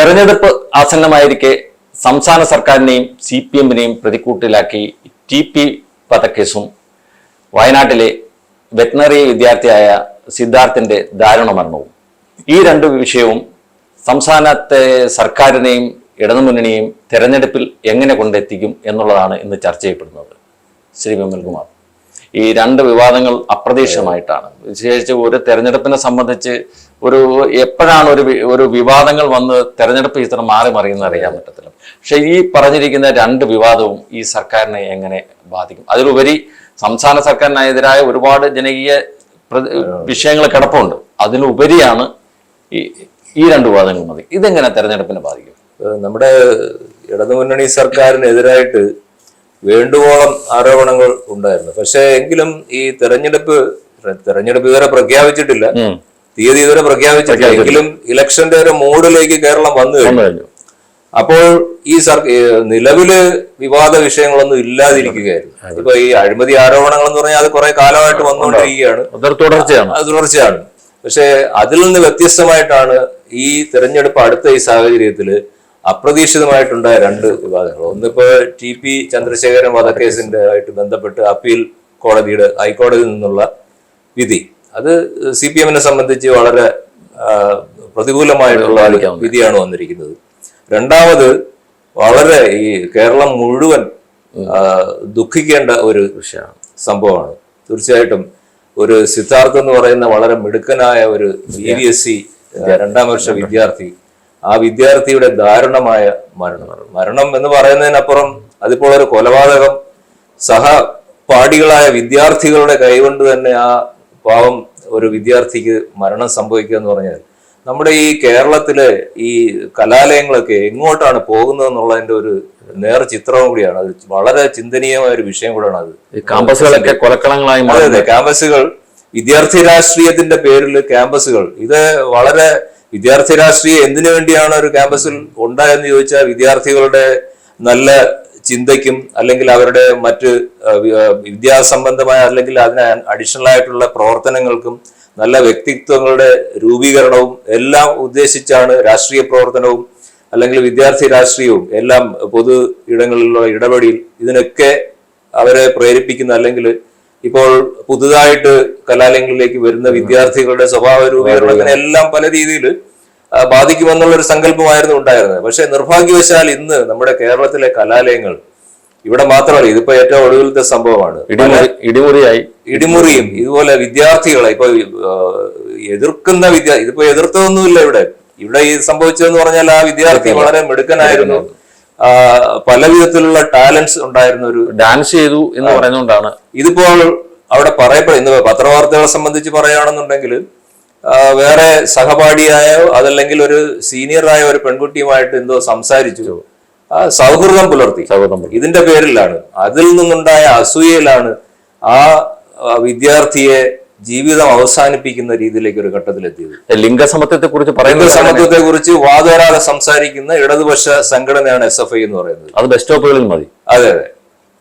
തെരഞ്ഞെടുപ്പ് ആസന്നമായിരിക്കെ സംസ്ഥാന സർക്കാരിനെയും സി പി എമ്മിനെയും പ്രതിക്കൂട്ടിലാക്കി ടി പി വധക്കേസും വയനാട്ടിലെ വെറ്റിനറി വിദ്യാർത്ഥിയായ സിദ്ധാർത്ഥിന്റെ ദാരുണ മരണവും ഈ രണ്ട് വിഷയവും സംസ്ഥാനത്തെ സർക്കാരിനെയും ഇടതുമുന്നണിയെയും തെരഞ്ഞെടുപ്പിൽ എങ്ങനെ കൊണ്ടെത്തിക്കും എന്നുള്ളതാണ് ഇന്ന് ചർച്ച ചെയ്യപ്പെടുന്നത്. ശ്രീ വിമൽകുമാർ ഈ രണ്ട് വിവാദങ്ങൾ അപ്രതീക്ഷിതമായിട്ടാണ്. വിശേഷിച്ച് ഒരു തെരഞ്ഞെടുപ്പിനെ സംബന്ധിച്ച് ഒരു എപ്പോഴാണ് ഒരു ഒരു വിവാദങ്ങൾ വന്ന് തെരഞ്ഞെടുപ്പ് ചിത്രം മാറി മറിയുന്നത് അറിയാൻ പറ്റത്തില്ല. പക്ഷെ ഈ പറഞ്ഞിരിക്കുന്ന രണ്ട് വിവാദവും ഈ സർക്കാരിനെ എങ്ങനെ ബാധിക്കും? അതിലുപരി സംസ്ഥാന സർക്കാരിനെതിരായ ഒരുപാട് ജനകീയ വിഷയങ്ങൾ കിടപ്പുണ്ട്. അതിനുപരിയാണ് ഈ ഈ രണ്ട് വിവാദങ്ങൾ മതി. ഇതെങ്ങനെ തെരഞ്ഞെടുപ്പിനെ ബാധിക്കും? നമ്മുടെ ഇടതുമുന്നണി സർക്കാരിനെതിരായിട്ട് വേണ്ടുവോളം ആരോപണങ്ങൾ ഉണ്ടായിരുന്നു. പക്ഷേ എങ്കിലും ഈ തെരഞ്ഞെടുപ്പ് തെരഞ്ഞെടുപ്പ് ഇതുവരെ പ്രഖ്യാപിച്ചിട്ടില്ല. തീയതി ഇതുവരെ പ്രഖ്യാപിച്ചിട്ടില്ല. എങ്കിലും ഇലക്ഷന്റെ ഒരു മൂഡിലേക്ക് കേരളം വന്നു കഴിഞ്ഞു. അപ്പോൾ ഈ സർ നിലവിൽ വിവാദ വിഷയങ്ങളൊന്നും ഇല്ലാതിരിക്കുകയായിരുന്നു. ഇപ്പൊ ഈ അഴിമതി ആരോപണങ്ങൾ എന്ന് പറഞ്ഞാൽ അത് കുറെ കാലമായിട്ട് വന്നുകൊണ്ടിരിക്കുകയാണ്. തുടർച്ചയാണ്. അത് തുടർച്ചയാണ്. പക്ഷേ അതിൽ നിന്ന് വ്യത്യസ്തമായിട്ടാണ് ഈ തെരഞ്ഞെടുപ്പ് അടുത്ത ഈ സാഹചര്യത്തിൽ അപ്രതീക്ഷിതമായിട്ടുണ്ടായ രണ്ട് വിവാദങ്ങൾ. ഒന്നിപ്പോ ടി പി ചന്ദ്രശേഖരൻ വധക്കേസിന്റെ ആയിട്ട് ബന്ധപ്പെട്ട് അപ്പീൽ കോടതിയുടെ ഹൈക്കോടതിയിൽ നിന്നുള്ള വിധി. അത് സി പി എമ്മിനെ സംബന്ധിച്ച് വളരെ പ്രതികൂലമായിട്ടുള്ള വിധിയാണ് വന്നിരിക്കുന്നത്. രണ്ടാമത് വളരെ ഈ കേരളം മുഴുവൻ ദുഃഖിക്കേണ്ട ഒരു വിഷയമാണ്. സംഭവമാണ്. തീർച്ചയായിട്ടും ഒരു സിദ്ധാർത്ഥ് എന്ന് പറയുന്ന വളരെ മിടുക്കനായ ഒരു ബി ബി എസ് സി രണ്ടാം വർഷ വിദ്യാർത്ഥി. ആ വിദ്യാർത്ഥിയുടെ ദാരുണമായ മരണം. മരണം എന്ന് പറയുന്നതിനപ്പുറം അതിപ്പോൾ ഒരു കൊലപാതകം സഹപാഠികളായ വിദ്യാർത്ഥികളുടെ കൈകൊണ്ട് തന്നെ ആ പാവം ഒരു വിദ്യാർത്ഥിക്ക് മരണം സംഭവിക്കുക എന്ന് പറഞ്ഞാൽ നമ്മുടെ ഈ കേരളത്തിലെ ഈ കലാലയങ്ങളൊക്കെ എങ്ങോട്ടാണ് പോകുന്നത് എന്നുള്ളതിന്റെ ഒരു നേർ ചിത്രവും കൂടിയാണ്. അത് വളരെ ചിന്തനീയമായ ഒരു വിഷയം കൂടെയാണ് അത്. ക്യാമ്പസുകളൊക്കെ കൊലക്കളങ്ങളായി അതെ അതെ. ക്യാമ്പസുകൾ വിദ്യാർത്ഥി രാഷ്ട്രീയത്തിന്റെ പേരിൽ ക്യാമ്പസുകൾ. ഇത് വളരെ വിദ്യാർത്ഥി രാഷ്ട്രീയം എന്തിനു വേണ്ടിയാണ് ഒരു ക്യാമ്പസിൽ ഉണ്ടായെന്ന് ചോദിച്ചാൽ വിദ്യാർത്ഥികളുടെ നല്ല ചിന്തയ്ക്കും അല്ലെങ്കിൽ അവരുടെ മറ്റ് വിദ്യാസംബന്ധമായ അല്ലെങ്കിൽ അതിന് അഡീഷണൽ ആയിട്ടുള്ള പ്രവർത്തനങ്ങൾക്കും നല്ല വ്യക്തിത്വങ്ങളുടെ രൂപീകരണവും എല്ലാം ഉദ്ദേശിച്ചാണ് രാഷ്ട്രീയ പ്രവർത്തനവും അല്ലെങ്കിൽ വിദ്യാർത്ഥി രാഷ്ട്രീയവും എല്ലാം പൊതു ഇടങ്ങളിലുള്ള ഇടപെടിയിൽ ഇതിനൊക്കെ അവരെ പ്രേരിപ്പിക്കുന്ന അല്ലെങ്കിൽ ഇപ്പോൾ പുതുതായിട്ട് കലാലയങ്ങളിലേക്ക് വരുന്ന വിദ്യാർത്ഥികളുടെ സ്വഭാവ രൂപീകരണത്തിനെല്ലാം പല രീതിയിൽ ബാധിക്കുമെന്നുള്ള ഒരു സങ്കല്പമായിരുന്നു ഉണ്ടായിരുന്നത്. പക്ഷെ നിർഭാഗ്യവശാൽ ഇന്ന് നമ്മുടെ കേരളത്തിലെ കലാലയങ്ങൾ ഇവിടെ മാത്രമല്ല ഇതിപ്പോ ഏറ്റവും ഒടുവിലത്തെ സംഭവമാണ്. ഇടിമുറി ഇടിമുറിയായി. ഇടിമുറിയും ഇതുപോലെ വിദ്യാർത്ഥികളെ ഇപ്പൊ എതിർക്കുന്ന വിദ്യ ഇതിപ്പോ എതിർത്തതൊന്നുമില്ല ഇവിടെ. ഇവിടെ ഈ സംഭവിച്ചതെന്ന് പറഞ്ഞാൽ ആ വിദ്യാർത്ഥി വളരെ മിടുക്കനായിരുന്നു. പല വിധത്തിലുള്ള ടാലൻസ് ഉണ്ടായിരുന്ന ഒരു ഡാൻസ് ചെയ്തു എന്ന് പറയുന്നതുകൊണ്ടാണ്. ഇതിപ്പോൾ അവിടെ പറയപ്പെടും ഇന്ന് പത്രവാർത്തകളെ സംബന്ധിച്ച് പറയുകയാണെന്നുണ്ടെങ്കിൽ വേറെ സഹപാഠിയായോ അതല്ലെങ്കിൽ ഒരു സീനിയറായ ഒരു പെൺകുട്ടിയുമായിട്ട് എന്തോ സംസാരിച്ചു. ആ, സൗഹൃദം പുലർത്തി. ഇതിന്റെ പേരിലാണ്. അതിൽ നിന്നുണ്ടായ അസൂയയിലാണ് ആ വിദ്യാർത്ഥിയെ ജീവിതം അവസാനിപ്പിക്കുന്ന രീതിയിലേക്ക് ഒരു ഘട്ടത്തിലെത്തിയത്. ലിംഗസമത്വത്തെ കുറിച്ച് പറയുന്നത് സമത്വത്തെ കുറിച്ച് വാതോരാതെ സംസാരിക്കുന്ന ഇടതുപക്ഷ സംഘടനയാണ് എസ് എഫ് ഐ എന്ന് പറയുന്നത്. അത് ബസ് സ്റ്റോപ്പുകളിൽ മതി. അതെ അതെ.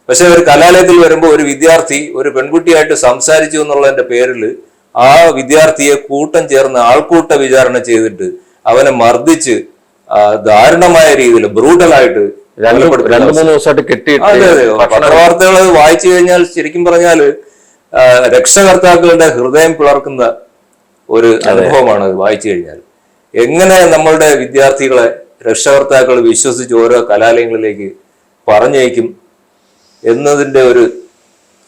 പക്ഷെ ഒരു കലാലയത്തിൽ വരുമ്പോൾ ഒരു വിദ്യാർത്ഥി ഒരു പെൺകുട്ടിയായിട്ട് സംസാരിച്ചു എന്നുള്ളതിന്റെ പേരിൽ ആ വിദ്യാർത്ഥിയെ കൂട്ടം ചേർന്ന് ആൾക്കൂട്ട വിചാരണ ചെയ്തിട്ട് അവനെ മർദ്ദിച്ച് ദാരുണമായ രീതിയിൽ ബ്രൂട്ടലായിട്ട് രണ്ട് മൂന്ന് ദിവസമായിട്ട് കെട്ടിയിട്ട് പത്രവാർത്തകൾ വായിച്ചു കഴിഞ്ഞാൽ ശരിക്കും പറഞ്ഞാൽ രക്ഷകർത്താക്കളുടെ ഹൃദയം പിളർക്കുന്ന ഒരു അനുഭവമാണ് വായിച്ചു കഴിഞ്ഞാൽ. എങ്ങനെ നമ്മളുടെ വിദ്യാർത്ഥികളെ രക്ഷകർത്താക്കൾ വിശ്വസിച്ച് ഓരോ കലാലയങ്ങളിലേക്ക് പറഞ്ഞയക്കും എന്നതിന്റെ ഒരു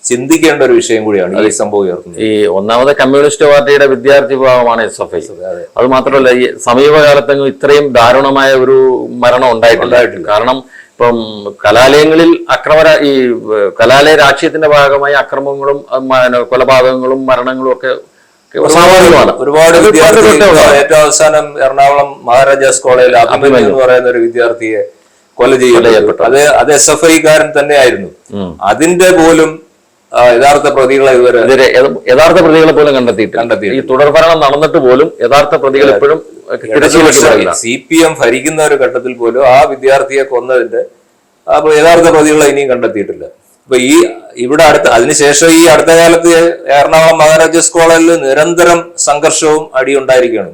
ചിന്തിക്കേണ്ട ഒരു വിഷയം കൂടിയാണ് ഈ സംഭവം ഉയർത്തുന്നത്. ഈ ഒന്നാമത് കമ്മ്യൂണിസ്റ്റ് പാർട്ടിയുടെ വിദ്യാർത്ഥി വിഭാഗമാണ് എസ് എഫ് ഐ. അത്. മാത്രമല്ല ഈ സമീപകാലത്തെങ്കിലും ഇത്രയും ദാരുണമായ ഒരു മരണം ഉണ്ടായിട്ടില്ല. കാരണം ഇപ്പം കലാലയങ്ങളിൽ അക്രമ ഈ കലാലയ രാഷ്ട്രീയത്തിന്റെ ഭാഗമായി അക്രമങ്ങളും കൊലപാതകങ്ങളും മരണങ്ങളും ഒക്കെ സ്വാഭാവികമാണ് ഒരുപാട് ഏറ്റവും അവസാനം എറണാകുളം മഹാരാജാസ് കോളേജിൽ അഭിമന്യു എന്ന് പറയുന്ന ഒരു വിദ്യാർത്ഥിയെ കൊല ചെയ്യപ്പെട്ടു. അത് അത് എസ് എഫ് ഐക്കാരൻ തന്നെയായിരുന്നു. അതിന്റെ പോലും യഥാർത്ഥ പ്രതികളെ ഇതുവരെ യഥാർത്ഥ പ്രതികളെ പോലും കണ്ടെത്തിയിട്ട് കണ്ടെത്തി ഈ തുടർഭരണം നടന്നിട്ട് പോലും യഥാർത്ഥ പ്രതികൾ എപ്പോഴും സി പി എം ഭരിക്കുന്ന ഒരു ഘട്ടത്തിൽ പോലും ആ വിദ്യാർത്ഥിയെ കൊന്നതിന്റെ യഥാർത്ഥ പ്രതികളെ ഇനിയും കണ്ടെത്തിയിട്ടില്ല. അപ്പൊ ഈ ഇവിടെ അടുത്ത അതിനുശേഷം ഈ അടുത്ത കാലത്ത് എറണാകുളം മഹാരാജാസ് കോളേജിൽ നിരന്തരം സംഘർഷവും അടിയുണ്ടായിരിക്കുകയാണ്.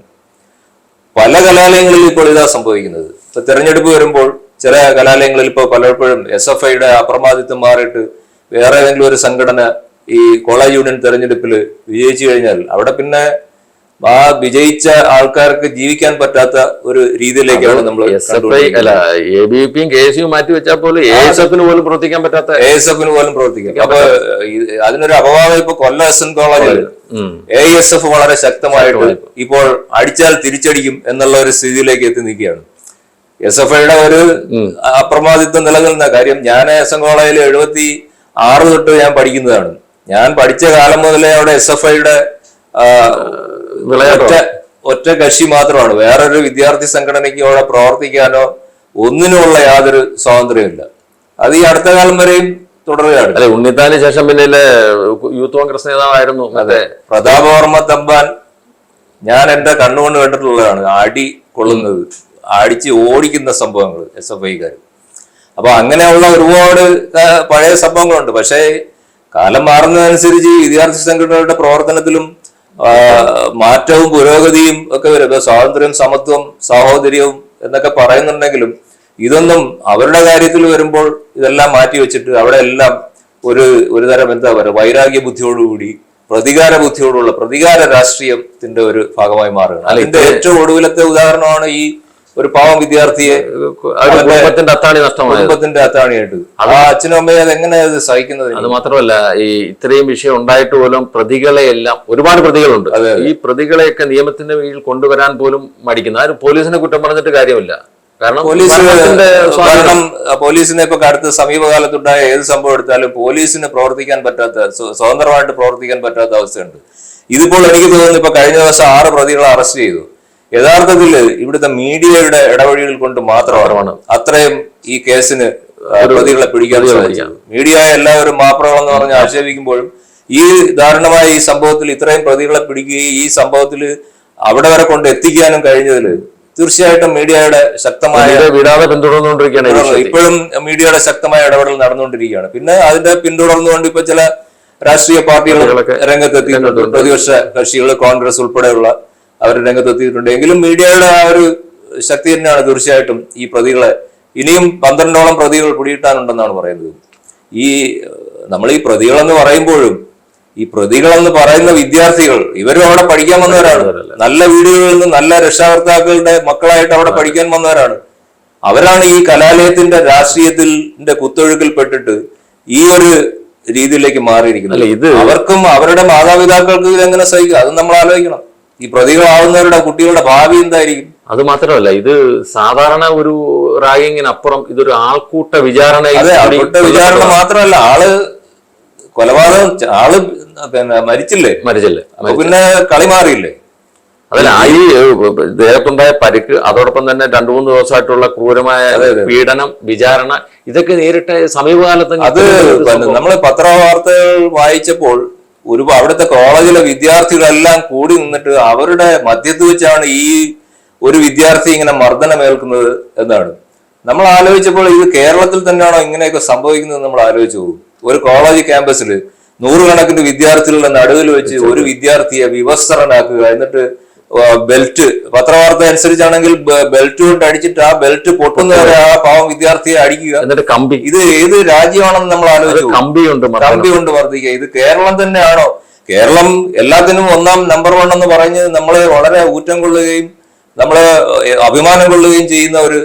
പല കലാലയങ്ങളിലും ഇപ്പോൾ ഇതാ സംഭവിക്കുന്നത്. ഇപ്പൊ തെരഞ്ഞെടുപ്പ് വരുമ്പോൾ ചില കലാലയങ്ങളിൽ ഇപ്പോൾ പലപ്പോഴും എസ് എഫ് ഐയുടെ അപ്രമാദിത്വം മാറിയിട്ട് വേറെ ഏതെങ്കിലും ഒരു സംഘടന ഈ കോളേജ് യൂണിയൻ തെരഞ്ഞെടുപ്പിൽ വിജയിച്ചു കഴിഞ്ഞാൽ അവിടെ പിന്നെ ആ വിജയിച്ച ആൾക്കാർക്ക് ജീവിക്കാൻ പറ്റാത്ത ഒരു രീതിയിലേക്കാണ് നമ്മൾ അല്ല എ ബി പിയും കെ എസ് യു മാറ്റി വെച്ചാൽ പോലും എ എസ് എഫിന് പോലും പ്രവർത്തിക്കാൻ പറ്റാത്ത എ എസ് എഫിന് പോലും പ്രവർത്തിക്കാം. അപ്പൊ അതിനൊരു അപവാദം ഇപ്പൊ കൊല്ല എസ് എൻ കോളേജിൽ. എ എസ് എഫ് വളരെ ശക്തമായിട്ട് ഇപ്പോൾ അടിച്ചാൽ തിരിച്ചടിക്കും എന്നുള്ള ഒരു സ്ഥിതിയിലേക്ക് എത്തി നിൽക്കുകയാണ്. എസ് എഫ് ഐയുടെ ഒരു അപ്രമാദിത്വം നിലനിൽക്കുന്ന കാര്യം ഞാൻ എസ് എൻ കോളേജിൽ എഴുപത്തി ആറ് തൊട്ട് ഞാൻ പഠിക്കുന്നതാണ്. ഞാൻ പഠിച്ച കാലം മുതലേ അവിടെ എസ് എഫ് ഐയുടെ ഒറ്റ ഒറ്റ കക്ഷി മാത്രമാണ്. വേറൊരു വിദ്യാർത്ഥി സംഘടനയ്ക്ക് അവിടെ പ്രവർത്തിക്കാനോ ഒന്നിനുമുള്ള യാതൊരു സ്വാതന്ത്ര്യമില്ല അത് ഈ അടുത്ത കാലം വരെയും തുടരുകയാണ്. അല്ലെ ഉണ്ണിത്താന് ശേഷം പിന്നെ യൂത്ത് കോൺഗ്രസ് നേതാവായിരുന്നു അതെ. പ്രതാപവർമ്മ തമ്പാൻ ഞാൻ എന്റെ കണ്ണുകൊണ്ട് കണ്ടിട്ടുള്ളതാണ് അടി കൊള്ളുന്നത് അടിച്ച് ഓടിക്കുന്ന സംഭവങ്ങൾ എസ് എഫ് ഐക്കാർ അപ്പൊ അങ്ങനെയുള്ള ഒരുപാട് പഴയ സംഭവങ്ങളുണ്ട്. പക്ഷേ കാലം മാറുന്നതനുസരിച്ച് വിദ്യാർത്ഥി സംഘടനകളുടെ പ്രവർത്തനത്തിലും മാറ്റവും പുരോഗതിയും ഒക്കെ വരും. സ്വാതന്ത്ര്യം സമത്വം സാഹോദര്യവും എന്നൊക്കെ പറയുന്നുണ്ടെങ്കിലും ഇതൊന്നും അവരുടെ കാര്യത്തിൽ വരുമ്പോൾ ഇതെല്ലാം മാറ്റി വെച്ചിട്ട് അവിടെ എല്ലാം ഒരു ഒരു തരം എന്താ പറയുക വൈരാഗ്യ ബുദ്ധിയോടുകൂടി പ്രതികാര ബുദ്ധിയോടുള്ള പ്രതികാര രാഷ്ട്രീയത്തിന്റെ ഒരു ഭാഗമായി മാറുകയാണ്. അതിന്റെ ഏറ്റവും ഒടുവിലത്തെ ഉദാഹരണമാണ് ഈ ഒരു പാവം വിദ്യാർത്ഥിയെ കുടുംബത്തിന്റെ അത്താണി നഷ്ടമായത്. കുടുംബത്തിന്റെ അത്താണിയായിട്ട്. ആ അച്ഛനും അമ്മയെ അത് എങ്ങനെ അത് സഹിക്കുന്നത്? അത് മാത്രമല്ല ഈ ഇത്രയും വിഷയം ഉണ്ടായിട്ട് പോലും പ്രതികളെ എല്ലാം ഒരുപാട് പ്രതികളുണ്ട്. ഈ പ്രതികളെയൊക്കെ നിയമത്തിന്റെ കീഴിൽ കൊണ്ടുവരാൻ പോലും മടിക്കുന്നു. ആരും പോലീസിനെ കുറ്റം പറഞ്ഞിട്ട് കാര്യമില്ല. കാരണം പോലീസ് കാരണം പോലീസിനെ ഇപ്പൊ അടുത്ത സമീപകാലത്തുണ്ടായ ഏത് സംഭവം എടുത്താലും പോലീസിന് പ്രവർത്തിക്കാൻ പറ്റാത്ത സ്വ- സ്വതന്ത്രമായിട്ട് പ്രവർത്തിക്കാൻ പറ്റാത്ത അവസ്ഥയുണ്ട്. ഇതിപ്പോൾ എനിക്ക് തോന്നുന്നു ഇപ്പൊ കഴിഞ്ഞ ദിവസം ആറ് പ്രതികളെ അറസ്റ്റ് ചെയ്തു. യഥാർത്ഥത്തിൽ ഇവിടുത്തെ മീഡിയയുടെ ഇടപെടലുകൾ കൊണ്ട് മാത്രമാണ് അത്രയും ഈ കേസിന് പ്രതികളെ പിടിക്കാൻ സാധിച്ചത് മീഡിയ എല്ലാവരും മാപ്രകളെന്ന് പറഞ്ഞ് ആക്ഷേപിക്കുമ്പോഴും ഈ ദാരുണമായ ഈ സംഭവത്തിൽ ഇത്രയും പ്രതികളെ പിടിക്കുകയും ഈ സംഭവത്തിൽ അവിടെ വരെ കൊണ്ട് എത്തിക്കാനും കഴിഞ്ഞതിൽ തീർച്ചയായിട്ടും മീഡിയയുടെ ശക്തമായ വിടാതെ പിന്തുടർന്നുകൊണ്ടിരിക്കുകയാണ് ഇപ്പോഴും മീഡിയയുടെ ശക്തമായ ഇടപെടൽ നടന്നുകൊണ്ടിരിക്കുകയാണ്. പിന്നെ അതിന്റെ പിന്തുടർന്നുകൊണ്ട് ഇപ്പൊ ചില രാഷ്ട്രീയ പാർട്ടികൾ രംഗത്തെത്തിയിട്ടുണ്ട്. പ്രതിപക്ഷ കക്ഷികൾ കോൺഗ്രസ് ഉൾപ്പെടെയുള്ള അവർ രംഗത്തെത്തിയിട്ടുണ്ട് എങ്കിലും മീഡിയയുടെ ആ ഒരു ശക്തി തന്നെയാണ് തീർച്ചയായിട്ടും ഈ പ്രതികളെ ഇനിയും പന്ത്രണ്ടോളം പ്രതികൾ പിടികിട്ടാനുണ്ടെന്നാണ് പറയുന്നത്. ഈ നമ്മൾ ഈ പ്രതികളെന്ന് പറയുമ്പോഴും ഈ പ്രതികളെന്ന് പറയുന്ന വിദ്യാർത്ഥികൾ ഇവരും അവിടെ പഠിക്കാൻ വന്നവരാണ്. നല്ല വീടുകളിൽ നിന്ന് നല്ല രക്ഷാകർത്താക്കളുടെ മക്കളായിട്ട് അവിടെ പഠിക്കാൻ വന്നവരാണ്. അവരാണ് ഈ കലാലയത്തിന്റെ രാഷ്ട്രീയത്തിന്റെ കുത്തൊഴുക്കിൽപ്പെട്ടിട്ട് ഈ ഒരു രീതിയിലേക്ക് മാറിയിരിക്കുന്നത്. അവർക്കും അവരുടെ മാതാപിതാക്കൾക്ക് ഇതെങ്ങനെ സഹിക്കുക അത് നമ്മൾ ആലോചിക്കണം. ഈ പ്രതികളാവുന്നവരുടെ കുട്ടികളുടെ ഭാവി എന്തായിരിക്കും? അത് മാത്രമല്ല ഇത് സാധാരണ ഒരു റാഗിങ്ങിനപ്പുറം ഇതൊരു ആൾക്കൂട്ട വിചാരണ വിചാരണ മാത്രമല്ല ആൾ കൊലപാതകം ആൾ പിന്നെ മരിച്ചില്ലേ? മരിച്ചില്ലേ പിന്നെ കളി മാറിയില്ലേ? അതല്ല ഈ ദേഹത്തുണ്ടായ പരിക്ക് അതോടൊപ്പം തന്നെ രണ്ടു മൂന്ന് ദിവസമായിട്ടുള്ള ക്രൂരമായ പീഡനം വിചാരണ ഇതൊക്കെ നേരിട്ട് സമീപകാലത്ത് അത് നമ്മൾ പത്രവാർത്തകൾ വായിച്ചപ്പോൾ ഒരു അവിടുത്തെ കോളേജിലെ വിദ്യാർത്ഥികളെല്ലാം കൂടി നിന്നിട്ട് അവരുടെ മധ്യത്ത് വെച്ചാണ് ഈ ഒരു വിദ്യാർത്ഥി ഇങ്ങനെ മർദ്ദനമേൽക്കുന്നത് എന്നാണ്. നമ്മൾ ആലോചിച്ചപ്പോൾ ഇത് കേരളത്തിൽ തന്നെയാണോ ഇങ്ങനെയൊക്കെ സംഭവിക്കുന്നത് നമ്മൾ ആലോചിച്ചു പോകും. ഒരു കോളേജ് ക്യാമ്പസിൽ നൂറുകണക്കിന് വിദ്യാർത്ഥികളുടെ നടുവിൽ വെച്ച് ഒരു വിദ്യാർത്ഥിയെ വിവസ്ത്രനാക്കുക എന്നിട്ട് ബെൽറ്റ് പത്രവാർത്ത അനുസരിച്ചാണെങ്കിൽ ബെൽറ്റ് കൊണ്ട് അടിച്ചിട്ട് ആ ബെൽറ്റ് പൊട്ടുന്നവരെ ആ പാവം വിദ്യാർത്ഥിയെ അടിക്കുക. എന്നിട്ട് കമ്പി. ഇത് ഏത് രാജ്യമാണെന്ന് നമ്മൾ ആലോചിച്ചു. കമ്പി കൊണ്ട് കമ്പി കൊണ്ട് വർദ്ധിക്കുക. ഇത് കേരളം തന്നെയാണോ? കേരളം എല്ലാത്തിനും ഒന്നാം നമ്പർ വൺ എന്ന് പറഞ്ഞ് നമ്മളെ വളരെ ഊറ്റം കൊള്ളുകയും നമ്മളെ അഭിമാനം കൊള്ളുകയും ചെയ്യുന്ന ഒരു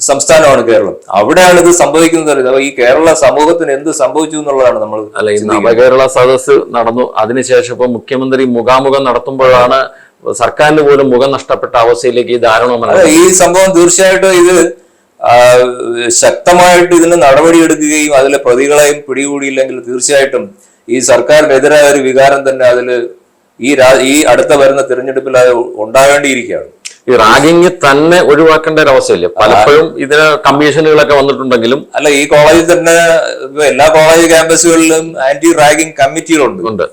സംസ്ഥാനമാണ് കേരളം. അവിടെയാണ് ഇത് സംഭവിക്കുന്നത്. അപ്പൊ ഈ കേരള സമൂഹത്തിന് എന്ത് സംഭവിച്ചു എന്നുള്ളതാണ് നമ്മൾ അല്ല ഈ കേരള സദസ് നടന്നു. അതിനുശേഷം ഇപ്പൊ മുഖ്യമന്ത്രി മുഖാമുഖം നടത്തുമ്പോഴാണ് സർക്കാരിന് പോലും മുഖം നഷ്ടപ്പെട്ട അവസ്ഥയിലേക്ക് ഈ ധാരണ ഈ സംഭവം തീർച്ചയായിട്ടും ഇത് ശക്തമായിട്ട് ഇതിന് നടപടിയെടുക്കുകയും അതിലെ പ്രതികളെയും പിടികൂടിയില്ലെങ്കിൽ തീർച്ചയായിട്ടും ഈ സർക്കാരിനെതിരായ ഒരു വികാരം തന്നെ അതിൽ ഈ രാ- ഈ അടുത്ത വരുന്ന തിരഞ്ഞെടുപ്പിൽ അത് ഉണ്ടാകേണ്ടിയിരിക്കുകയാണ് ഈ റാഗിങ് തന്നെ ഒഴിവാക്കേണ്ട ഒരു അവസ്ഥയില്ല? പലപ്പോഴും ഇതിന് കമ്മീഷനുകളൊക്കെ വന്നിട്ടുണ്ടെങ്കിലും അല്ല ഈ കോളേജിൽ തന്നെ എല്ലാ കോളേജ് ക്യാമ്പസുകളിലും ആന്റി റാഗിങ് കമ്മിറ്റികളുണ്ട്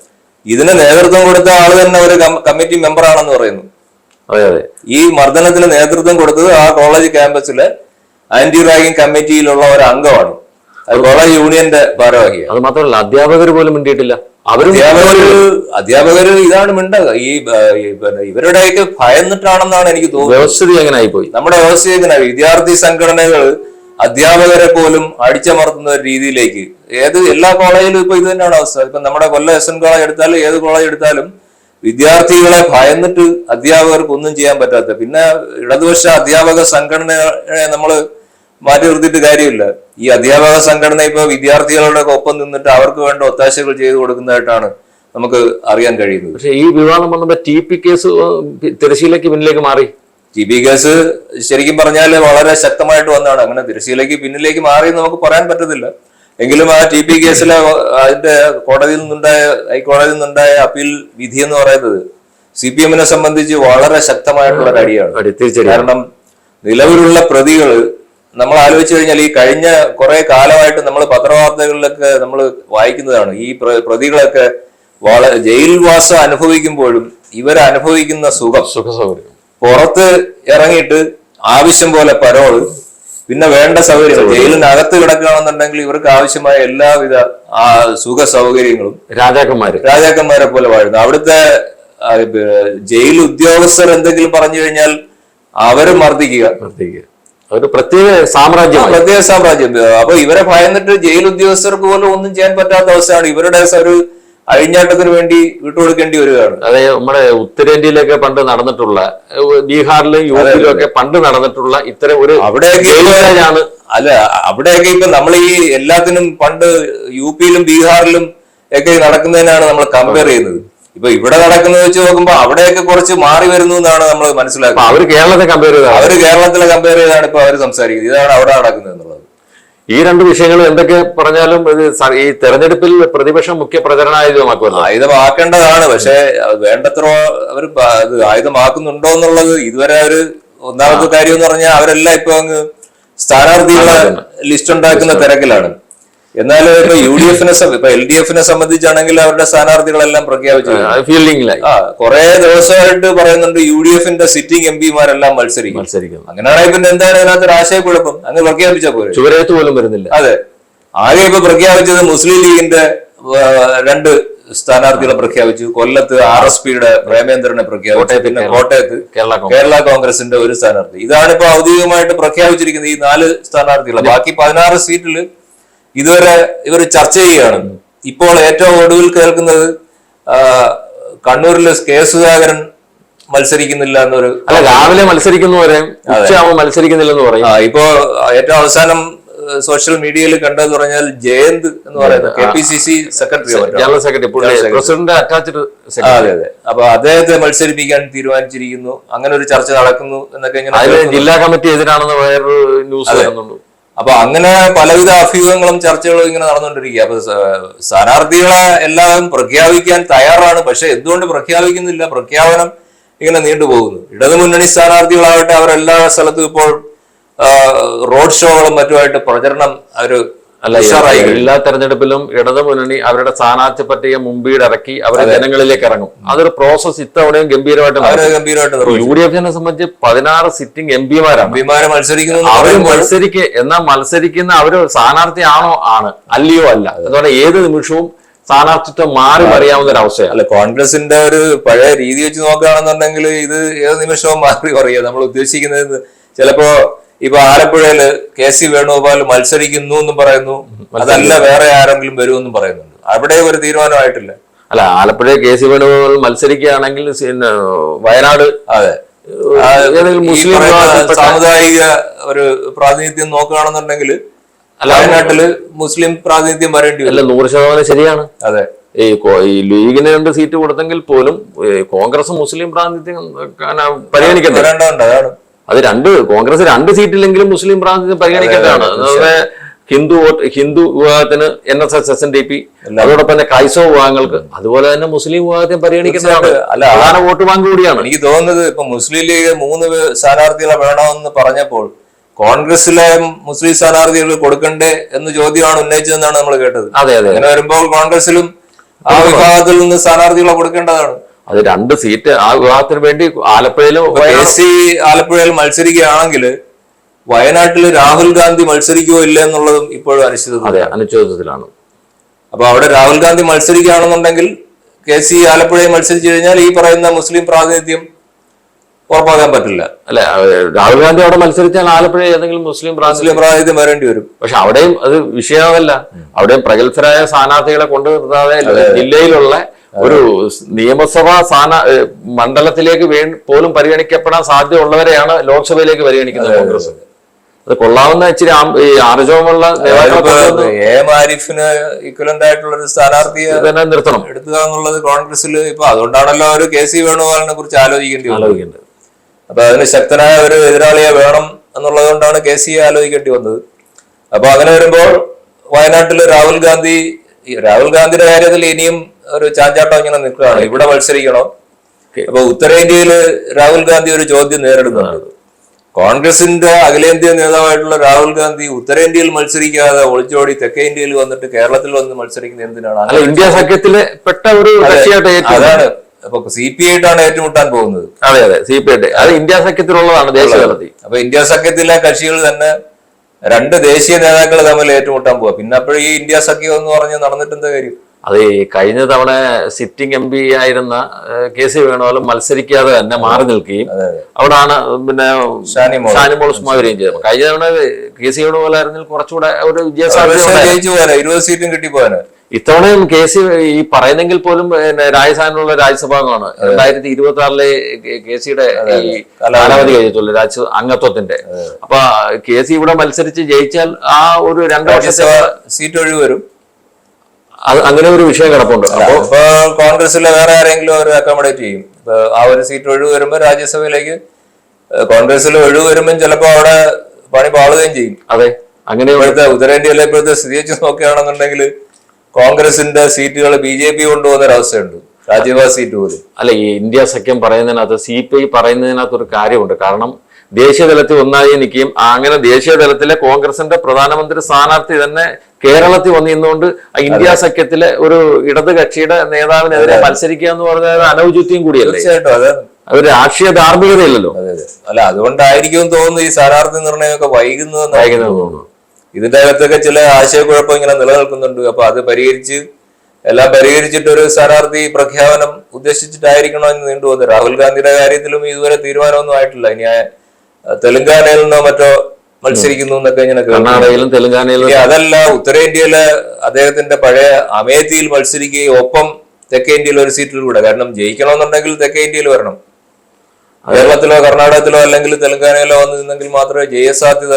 ഇതിന് നേതൃത്വം കൊടുത്ത ആൾ തന്നെ ഒരു കമ്മിറ്റി മെമ്പർ ആണെന്ന് പറയുന്നു. അതെ അതെ. ഈ മർദ്ദനത്തിന് നേതൃത്വം കൊടുത്തത് ആ കോളേജ് ക്യാമ്പസിലെ ആന്റി റാഗിംഗ് കമ്മിറ്റിയിലുള്ള ഒരു അംഗമാണ്. അത് കോളേജ് യൂണിയന്റെ ഭാരവാഹിയാണ്. അത് മാത്രമല്ല അധ്യാപകർ പോലും മിണ്ടിയിട്ടില്ല. അവരും അധ്യാപകര് അധ്യാപകര് ഇതാണ് മിണ്ടത്. ഈ ഇവരുടെയൊക്കെ ഭയന്നിട്ടാണെന്നാണ് എനിക്ക് തോന്നുന്നത്. വ്യവസ്ഥിതി എങ്ങനെ ആയിപ്പോയി നമ്മുടെ വ്യവസ്ഥ എങ്ങനെ വിദ്യാർത്ഥി സംഘടനകൾ അധ്യാപകരെ പോലും അടിച്ചമർത്തുന്ന ഒരു രീതിയിലേക്ക് ഏത് എല്ലാ കോളേജിലും ഇപ്പൊ ഇത് തന്നെയാണ് അവസ്ഥ. ഇപ്പൊ നമ്മുടെ കൊല്ലം എസ് എൻ കോളേജ് എടുത്താലും ഏത് കോളേജ് എടുത്താലും വിദ്യാർത്ഥികളെ ഭയന്നിട്ട് അധ്യാപകർക്ക് ഒന്നും ചെയ്യാൻ പറ്റാത്ത. പിന്നെ ഇടതുപക്ഷ അധ്യാപക സംഘടനയെ നമ്മൾ മാറ്റി നിർത്തിയിട്ട് കാര്യമില്ല. ഈ അധ്യാപക സംഘടന ഇപ്പൊ വിദ്യാർത്ഥികളുടെ ഒപ്പം നിന്നിട്ട് അവർക്ക് വേണ്ട ഒത്താശകൾ ചെയ്തു കൊടുക്കുന്നതായിട്ടാണ് നമുക്ക് അറിയാൻ കഴിയുന്നത്. പക്ഷേ ഈ വിവാദം വന്നപ്പോ ടി പി കേസ് തിരശ്ശീലയ്ക്ക് പിന്നിലേക്ക് മാറി. ടി ബി കേസ് ശരിക്കും പറഞ്ഞാൽ വളരെ ശക്തമായിട്ട് വന്നതാണ്. അങ്ങനെ തിരശ്ശീലേക്ക് പിന്നിലേക്ക് മാറി എന്ന് നമുക്ക് പറയാൻ പറ്റത്തില്ല. എങ്കിലും ആ ടി പി കേസിലെ അതിന്റെ കോടതിയിൽ നിന്നുണ്ടായ ഹൈക്കോടതിയിൽ നിന്നുണ്ടായ അപ്പീൽ വിധി എന്ന് പറയുന്നത് സി പി എമ്മിനെ സംബന്ധിച്ച് വളരെ ശക്തമായിട്ടുള്ള ഒരു അടിയാണ് കാരണം നിലവിലുള്ള പ്രതികൾ നമ്മൾ ആലോചിച്ചു കഴിഞ്ഞാൽ ഈ കഴിഞ്ഞ കുറെ കാലമായിട്ട് നമ്മൾ പത്രവാർത്തകളിലൊക്കെ നമ്മൾ വായിക്കുന്നതാണ്. ഈ പ്രതികളൊക്കെ വളരെ ജയിൽവാസം അനുഭവിക്കുമ്പോഴും ഇവരനുഭവിക്കുന്ന സുഖം സുഖ സൗകര്യം പുറത്ത് ഇറങ്ങിയിട്ട് ആവശ്യം പോലെ പരോൾ പിന്നെ വേണ്ട സൗകര്യം. ജയിലിനകത്ത് കിടക്കുകയാണെന്നുണ്ടെങ്കിൽ ഇവർക്ക് ആവശ്യമായ എല്ലാവിധ ആ സുഖ സൗകര്യങ്ങളും രാജാക്കന്മാര്. രാജാക്കന്മാരെ പോലെ വാഴുന്നു. അവിടുത്തെ ജയിൽ ഉദ്യോഗസ്ഥർ എന്തെങ്കിലും പറഞ്ഞു കഴിഞ്ഞാൽ അവർ മർദ്ദിക്കുക. പ്രത്യേക ഒരു പ്രത്യേക സാമ്രാജ്യം. പ്രത്യേക സാമ്രാജ്യം. അപ്പൊ ഇവരെ ഭയന്നിട്ട് ജയിൽ ഉദ്യോഗസ്ഥർക്ക് പോലും ഒന്നും ചെയ്യാൻ പറ്റാത്ത അവസ്ഥയാണ്. ഇവരുടെ ഒരു അഴിഞ്ഞാട്ടത്തിന് വേണ്ടി വിട്ടുകൊടുക്കേണ്ടി വരികയാണ്. അതെ നമ്മുടെ ഉത്തരേന്ത്യയിലൊക്കെ പണ്ട് നടന്നിട്ടുള്ള ബീഹാറിലും യുപിയിലും ഒക്കെ പണ്ട് നടന്നിട്ടുള്ള ഇത്തരം ഒരു അവിടെയൊക്കെ അല്ല അവിടെയൊക്കെ ഇപ്പൊ നമ്മൾ ഈ എല്ലാത്തിനും പണ്ട് യു പിയിലും ബീഹാറിലും ഒക്കെ നടക്കുന്നതിനാണ് നമ്മൾ കമ്പയർ ചെയ്യുന്നത്. ഇപ്പൊ ഇവിടെ നടക്കുന്നത് വെച്ച് നോക്കുമ്പോ അവിടെയൊക്കെ കുറച്ച് മാറി വരുന്നു എന്നാണ് നമ്മൾ മനസ്സിലാക്കുന്നത്. അവർ കേരളത്തെ കമ്പയർ ചെയ്ത അവർ കേരളത്തിലെ കമ്പയർ ചെയ്താണ് ഇപ്പൊ അവർ സംസാരിക്കുന്നത്. ഇതാണ് അവിടെ നടക്കുന്നത്. ഈ രണ്ട് വിഷയങ്ങൾ എന്തൊക്കെ പറഞ്ഞാലും ഇത് ഈ തെരഞ്ഞെടുപ്പിൽ പ്രതിപക്ഷം മുഖ്യ പ്രചരണായുധമാക്കുമല്ലോ. ആയുധമാക്കേണ്ടതാണ്. പക്ഷെ വേണ്ടത്ര അവർ ആയുധമാക്കുന്നുണ്ടോ എന്നുള്ളത് ഇതുവരെ ഒരു ഒന്നാമത്തെ കാര്യം എന്ന് പറഞ്ഞാൽ അവരെല്ലാം ഇപ്പൊ അങ്ങ് സ്ഥാനാർത്ഥികളെ ലിസ്റ്റ് ഉണ്ടാക്കുന്ന തിരക്കിലാണ്. എന്നാൽ ഇപ്പൊ യു ഡി എഫിനെ ഇപ്പൊ എൽ ഡി എഫിനെ സംബന്ധിച്ചാണെങ്കിൽ അവരുടെ സ്ഥാനാർത്ഥികളെല്ലാം പ്രഖ്യാപിച്ചു ഫീൽഡിംഗിലായി ആ കുറെ ദിവസമായിട്ട് പറയുന്നുണ്ട് യു ഡി എഫിന്റെ സിറ്റിംഗ് എം പിമാരെല്ലാം മത്സരിക്കും. മത്സരിക്കും അങ്ങനെയാണെങ്കിൽ പിന്നെ എന്താണ് അതിനകത്ത് ഒരു ആശയക്കുഴപ്പം അങ്ങ് പ്രഖ്യാപിച്ച പോലെ ചുവരേത്ത് പോലും വരുന്നില്ല. അതെ. ആകെ ഇപ്പൊ പ്രഖ്യാപിച്ചത് മുസ്ലിം ലീഗിന്റെ രണ്ട് സ്ഥാനാർത്ഥികളെ പ്രഖ്യാപിച്ചു. കൊല്ലത്ത് ആർ എസ് പിയുടെ പ്രേമേന്ദ്രനെ പ്രഖ്യാപിച്ചു. പിന്നെ കോട്ടയത്ത് കേരള കോൺഗ്രസിന്റെ ഒരു സ്ഥാനാർത്ഥി. ഇതാണ് ഇപ്പൊ ഔദ്യോഗികമായിട്ട് പ്രഖ്യാപിച്ചിരിക്കുന്നത് ഈ നാല് സ്ഥാനാർത്ഥികളെ. ബാക്കി പതിനാറ് സീറ്റിൽ ഇതുവരെ ഇവർ ചർച്ച ചെയ്യുകയാണ്. ഇപ്പോൾ ഏറ്റവും ഒടുവിൽ കേൾക്കുന്നത് കണ്ണൂരിൽ കണ്ണൂരിലെ കെ സുധാകരൻ മത്സരിക്കുന്നില്ല എന്നൊരു അല്ല രാവിലെ മത്സരിക്കുന്നു വരെ മത്സരിക്കുന്നില്ല മത്സരിക്കുന്നില്ലെന്ന് പറയും. ഇപ്പോ ഏറ്റവും അവസാനം സോഷ്യൽ മീഡിയയിൽ കണ്ടതെന്ന് പറഞ്ഞാൽ ജയന്ത് എന്ന് പറയുന്നത് K P C C secretary general secretary president attached അതെ അതെ. അപ്പൊ അദ്ദേഹത്തെ മത്സരിപ്പിക്കാൻ തീരുമാനിച്ചിരിക്കുന്നു. അങ്ങനെ ഒരു ചർച്ച നടക്കുന്നു എന്നൊക്കെ ജില്ലാ കമ്മിറ്റി എതിരാണെന്ന് വേറൊരു ന്യൂസ് വരുന്നുണ്ട്. അപ്പൊ അങ്ങനെ പലവിധ അഭ്യൂഹങ്ങളും ചർച്ചകളും ഇങ്ങനെ നടന്നുകൊണ്ടിരിക്കുക. അപ്പൊ സ്ഥാനാർത്ഥികളെ എല്ലാം പ്രഖ്യാപിക്കാൻ തയ്യാറാണ്. പക്ഷെ എന്തുകൊണ്ട് പ്രഖ്യാപിക്കുന്നില്ല? പ്രഖ്യാപനം ഇങ്ങനെ നീണ്ടുപോകുന്നു. ഇടതു ഇടതുമുന്നണി സ്ഥാനാർത്ഥികളാവട്ടെ അവരെല്ലാ സ്ഥലത്തും ഇപ്പോൾ റോഡ് ഷോകളും മറ്റുമായിട്ട് പ്രചരണം അവർ അല്ല. എല്ലാ തെരഞ്ഞെടുപ്പിലും ഇടതു മുന്നണി അവരുടെ സ്ഥാനാർത്ഥി പട്ടിക മുമ്പീട് ഇറക്കി അവരെ ജനങ്ങളിലേക്ക് ഇറങ്ങും. അതൊരു പ്രോസസ് ഇത്തവണയും ഗംഭീരമായിട്ട് യു ഡി എഫിനെ സംബന്ധിച്ച് പതിനാറ് സിറ്റിംഗ് എം പിമാരാണ് അഭിമാനം മത്സരിക്കുന്നു എന്ന് അവർ പറയുമ്പോൾ മത്സരിക്ക എന്നാൽ മത്സരിക്കുന്ന അവർ സ്ഥാനാർത്ഥിയാണോ ആണ് അല്ലയോ അല്ല. അതുപോലെ ഏത് നിമിഷവും സ്ഥാനാർത്ഥിത്വം മാറി മറിയാവുന്ന ഒരു അവസ്ഥയാണ്. അല്ല കോൺഗ്രസിന്റെ ഒരു പഴയ രീതി വെച്ച് നോക്കുകയാണെന്നുണ്ടെങ്കിൽ ഇത് ഏത് നിമിഷവും മാറി പറയുക നമ്മൾ ഉദ്ദേശിക്കുന്നത് ചിലപ്പോ ഇപ്പൊ ആലപ്പുഴയിൽ കെ സി വേണുഗോപാൽ മത്സരിക്കുന്നു എന്ന് പറയുന്നു. അതല്ല വേറെ ആരെങ്കിലും വരുമെന്നും പറയുന്നുണ്ട്. അവിടെ ഒരു തീരുമാനമായിട്ടില്ല. അല്ല ആലപ്പുഴ കെ സി വേണുഗോപാൽ മത്സരിക്കുകയാണെങ്കിൽ പിന്നെ വയനാട് അതെ. മുസ്ലിം സാമുദായിക ഒരു പ്രാതിനിധ്യം നോക്കുകയാണെന്നുണ്ടെങ്കിൽ വയനാട്ടിൽ മുസ്ലിം പ്രാതിനിധ്യം വരേണ്ടി അല്ല വരും നൂറ് ശതമാനം ശരിയാണ്. അതെ. ഈ ഈ ലീഗിന് രണ്ട് സീറ്റ് കൊടുത്തെങ്കിൽ പോലും കോൺഗ്രസ് മുസ്ലിം പ്രാതിനിധ്യം പരിഗണിക്കുന്നത് അത് രണ്ട് കോൺഗ്രസ് രണ്ട് സീറ്റിലെങ്കിലും മുസ്ലിം പ്രാതിനിധ്യം പരിഗണിക്കേണ്ടതാണ്. അതുപോലെ ഹിന്ദു വോട്ട് ഹിന്ദു വിഭാഗത്തിന് N S S S N D P അതോടൊപ്പം തന്നെ ക്രൈസ്തവ വിഭാഗങ്ങൾക്ക് അതുപോലെ തന്നെ മുസ്ലിം വിഭാഗത്തെ പരിഗണിക്കുന്നതാണ് അല്ല, പ്രധാന വോട്ട് ബാങ്ക് കൂടിയാണ്. എനിക്ക് തോന്നുന്നത് ഇപ്പൊ മുസ്ലിം ലീഗ് മൂന്ന് സ്ഥാനാർത്ഥികളെ വേണമെന്ന് പറഞ്ഞപ്പോൾ കോൺഗ്രസിലെ മുസ്ലിം സ്ഥാനാർത്ഥികൾ കൊടുക്കണ്ടേ എന്ന് ചോദ്യമാണ് ഉന്നയിച്ചതെന്നാണ് നമ്മൾ കേട്ടത്. അതെ അതെ. അങ്ങനെ വരുമ്പോൾ കോൺഗ്രസിലും ആ വിഭാഗത്തിൽ നിന്ന് സ്ഥാനാർത്ഥികളെ കൊടുക്കേണ്ടതാണ്. അത് രണ്ട് സീറ്റ് ആ വിഭാഗത്തിന് വേണ്ടി ആലപ്പുഴയിലും കെ സി ആലപ്പുഴയിൽ മത്സരിക്കുകയാണെങ്കിൽ വയനാട്ടിൽ രാഹുൽ ഗാന്ധി മത്സരിക്കുമോ ഇല്ല എന്നുള്ളതും ഇപ്പോഴും അനിശ്ചിതത്വം അതെ അനിശ്ചിതത്വത്തിലാണ് അപ്പൊ അവിടെ രാഹുൽ ഗാന്ധി മത്സരിക്കുകയാണെന്നുണ്ടെങ്കിൽ കെ സി ആലപ്പുഴയിൽ മത്സരിച്ചു കഴിഞ്ഞാൽ ഈ പറയുന്ന മുസ്ലിം പ്രാതിനിധ്യം ഉറപ്പാക്കാൻ പറ്റില്ല. അല്ലെ രാഹുൽ ഗാന്ധി അവിടെ മത്സരിച്ചാൽ ആലപ്പുഴ ഏതെങ്കിലും മുസ്ലിം മുസ്ലിം പ്രാതിനിധ്യം വരേണ്ടി വരും. പക്ഷെ അവിടെയും അത് വിഷയമല്ല. അവിടെയും പ്രഗത്ഭരായ സ്ഥാനാർത്ഥികളെ കൊണ്ടുവരുത്താതെ ജില്ലയിലുള്ള ഒരു നിയമസഭാ സ്ഥാന മണ്ഡലത്തിലേക്ക് വേ പോലും പരിഗണിക്കപ്പെടാൻ സാധ്യതയുള്ളവരെയാണ് ലോക്സഭയിലേക്ക് പരിഗണിക്കുന്നത്. കോൺഗ്രസ്. അത് കൊള്ളാവുന്ന ഇച്ചിരി ആർജവമുള്ള ആരിഫിന് ഇക്വലന്റ് ആയിട്ടുള്ള ഒരു സ്ഥാനാർത്ഥിയെ തന്നെ നിർത്തണം. എടുക്കുക എന്നുള്ളത് കോൺഗ്രസിൽ ഇപ്പൊ അതുകൊണ്ടാണല്ലോ ഒരു കെ സി വേണുഗോപാലിനെ കുറിച്ച് ആലോചിക്കേണ്ടി ആലോചിക്കേണ്ടത്. അപ്പൊ അതിന് ശക്തനായ ഒരു എതിരാളിയെ വേണം എന്നുള്ളത് കൊണ്ടാണ് കെ സി ആലോചിക്കേണ്ടി വന്നത്. അപ്പൊ അങ്ങനെ വരുമ്പോൾ വയനാട്ടിൽ രാഹുൽ ഗാന്ധി രാഹുൽ ഗാന്ധിയുടെ കാര്യത്തിൽ ഇനിയും ഒരു ചാഞ്ചാട്ടം ഇങ്ങനെ നിൽക്കുകയാണ്. ഇവിടെ മത്സരിക്കണോ. അപ്പൊ ഉത്തരേന്ത്യയിൽ രാഹുൽ ഗാന്ധി ഒരു ചോദ്യം നേരിടുന്നുണ്ട്. കോൺഗ്രസിന്റെ അഖിലേന്ത്യാ നേതാവായിട്ടുള്ള രാഹുൽ ഗാന്ധി ഉത്തരേന്ത്യയിൽ മത്സരിക്കാതെ ഒളിച്ചോടി തെക്കേ ഇന്ത്യയിൽ വന്നിട്ട് കേരളത്തിൽ വന്ന് മത്സരിക്കുന്നത് എന്തിനാണ്? ഇന്ത്യ സഖ്യത്തിലെ പെട്ട ഒരു അതാണ്. അപ്പൊ സി പി ആയിട്ടാണ് ഏറ്റുമുട്ടാൻ പോകുന്നത്. അതെ അതെ സി പി ഐ അത് ഇന്ത്യ സഖ്യത്തിലുള്ളതാണ് ദേശീയ അപ്പൊ ഇന്ത്യ സഖ്യത്തിലെ കക്ഷികൾ തന്നെ രണ്ട് ദേശീയ നേതാക്കൾ തമ്മിൽ ഏറ്റുമുട്ടാൻ പോവാ. പിന്നെ അപ്പോഴും ഈ ഇന്ത്യ സഖ്യം എന്ന് പറഞ്ഞ് നടന്നിട്ട് എന്താ കാര്യം? അത് ഈ കഴിഞ്ഞ തവണ സിറ്റിംഗ് എം പി ആയിരുന്ന കെ സി വേണുപോലും മത്സരിക്കാതെ തന്നെ മാറി നിൽക്കുകയും അവിടാണ് പിന്നെ ഷാനി മോൾ. ഷാനിമോൾ ഉസ്മാ വരികയും ചെയ്തത്. കഴിഞ്ഞ തവണ കെ സി വേണുപോലായിരുന്നു കുറച്ചുകൂടെ ഒരു വിജയസാധ്യത കിട്ടി ഉണ്ടായിരുന്നു. ജയിച്ചു പോകാനാ സീറ്റും ഇത്തവണയും കെ സി ഈ പറയുന്നെങ്കിൽ പോലും പിന്നെ രാജസ്ഥാനിലുള്ള രാജ്യസഭാംഗമാണ്. രണ്ടായിരത്തി ഇരുപത്തി ആറിലെ കെ സിയുടെ ഈ കാലാവധി. കഴിഞ്ഞിട്ടുള്ള രാജ്യ അംഗത്വത്തിന്റെ. അപ്പൊ കെ സി ഇവിടെ മത്സരിച്ച് ജയിച്ചാൽ ആ ഒരു രണ്ടു വർഷത്തെ സീറ്റ് ഒഴിവ് വരും. അങ്ങനെ ഒരു വിഷയം കിടപ്പുണ്ട്. അപ്പോ അപ്പൊ കോൺഗ്രസിലെ വേറെ ആരെങ്കിലും അവർ അക്കോമഡേറ്റ് ചെയ്യും. ആ ഒരു സീറ്റ് ഒഴിവ് വരുമ്പോൾ രാജ്യസഭയിലേക്ക് കോൺഗ്രസിൽ ഒഴിവ് വരുമ്പോൾ ചിലപ്പോ അവിടെ പണി പാളുകയും ചെയ്യും. അതെ അങ്ങനെ ഇപ്പോഴത്തെ ഉത്തരേന്ത്യയിലെ ഇപ്പോഴത്തെ സ്ഥിതി വെച്ച് നോക്കുകയാണെന്നുണ്ടെങ്കിൽ കോൺഗ്രസിന്റെ സീറ്റുകൾ ബി ജെ പി കൊണ്ടുപോകുന്ന ഒരവസ്ഥയുണ്ട് രാജ്യസഭാ സീറ്റ് പോലും. അല്ല ഈ ഇന്ത്യ സഖ്യം പറയുന്നതിനകത്ത് സി പി ഐ പറയുന്നതിനകത്ത് ഒരു കാര്യമുണ്ട്. കാരണം ദേശീയ തലത്തിൽ ഒന്നായി നിൽക്കുകയും അങ്ങനെ ദേശീയ തലത്തിലെ കോൺഗ്രസിന്റെ പ്രധാനമന്ത്രി സ്ഥാനാർത്ഥി തന്നെ കേരളത്തിൽ വന്നു നിന്നുകൊണ്ട് ഇന്ത്യ സഖ്യത്തിലെ ഒരു ഇടത് കക്ഷിയുടെ നേതാവിനെതിരെ മത്സരിക്കുക എന്ന് പറഞ്ഞാൽ അനൗചിത്യം കൂടിയല്ലേ? തീർച്ചയായിട്ടും. അതെ അത് രാഷ്ട്രീയ ധാർമ്മികതയില്ലല്ലോ. അല്ല അതുകൊണ്ടായിരിക്കും തോന്നുന്നു ഈ സ്ഥാനാർത്ഥി നിർണയമൊക്കെ വൈകുന്നതെന്ന് തോന്നുന്നു. ഇതിന്റെ അകത്തൊക്കെ ചില ആശയക്കുഴപ്പം ഇങ്ങനെ നിലനിൽക്കുന്നുണ്ട്. അപ്പൊ അത് പരിഹരിച്ച് എല്ലാം പരിഹരിച്ചിട്ട് ഒരു സ്ഥാനാർത്ഥി പ്രഖ്യാപനം ഉദ്ദേശിച്ചിട്ടായിരിക്കണോ എന്ന് നീണ്ടുപോകുന്നത് രാഹുൽ ഗാന്ധിയുടെ കാര്യത്തിലും ഇതുവരെ തീരുമാനമൊന്നും ആയിട്ടില്ല. ഇനി തെലങ്കാനയിൽ നിന്നോ മറ്റോ മത്സരിക്കുന്നു എന്നൊക്കെ ഇങ്ങനെ കേൾക്കുന്നു. കർണാടകയിലും തെലങ്കാനയിലും അതല്ല ഉത്തരേന്ത്യയിൽ അദ്ദേഹത്തിന്റെ പഴയ അമേത്തിയിൽ മത്സരിക്കുകയും ഒപ്പം തെക്കേ ഇന്ത്യയിൽ ഒരു സീറ്റിൽ കൂടെ. കാരണം ജയിക്കണമെന്നുണ്ടെങ്കിൽ തെക്കേ ഇന്ത്യയിൽ വരണം. കേരളത്തിലോ കർണാടകത്തിലോ അല്ലെങ്കിൽ തെലങ്കാനയിലോ വന്നു നിന്നെങ്കിൽ മാത്രമേ ജയസാധ്യത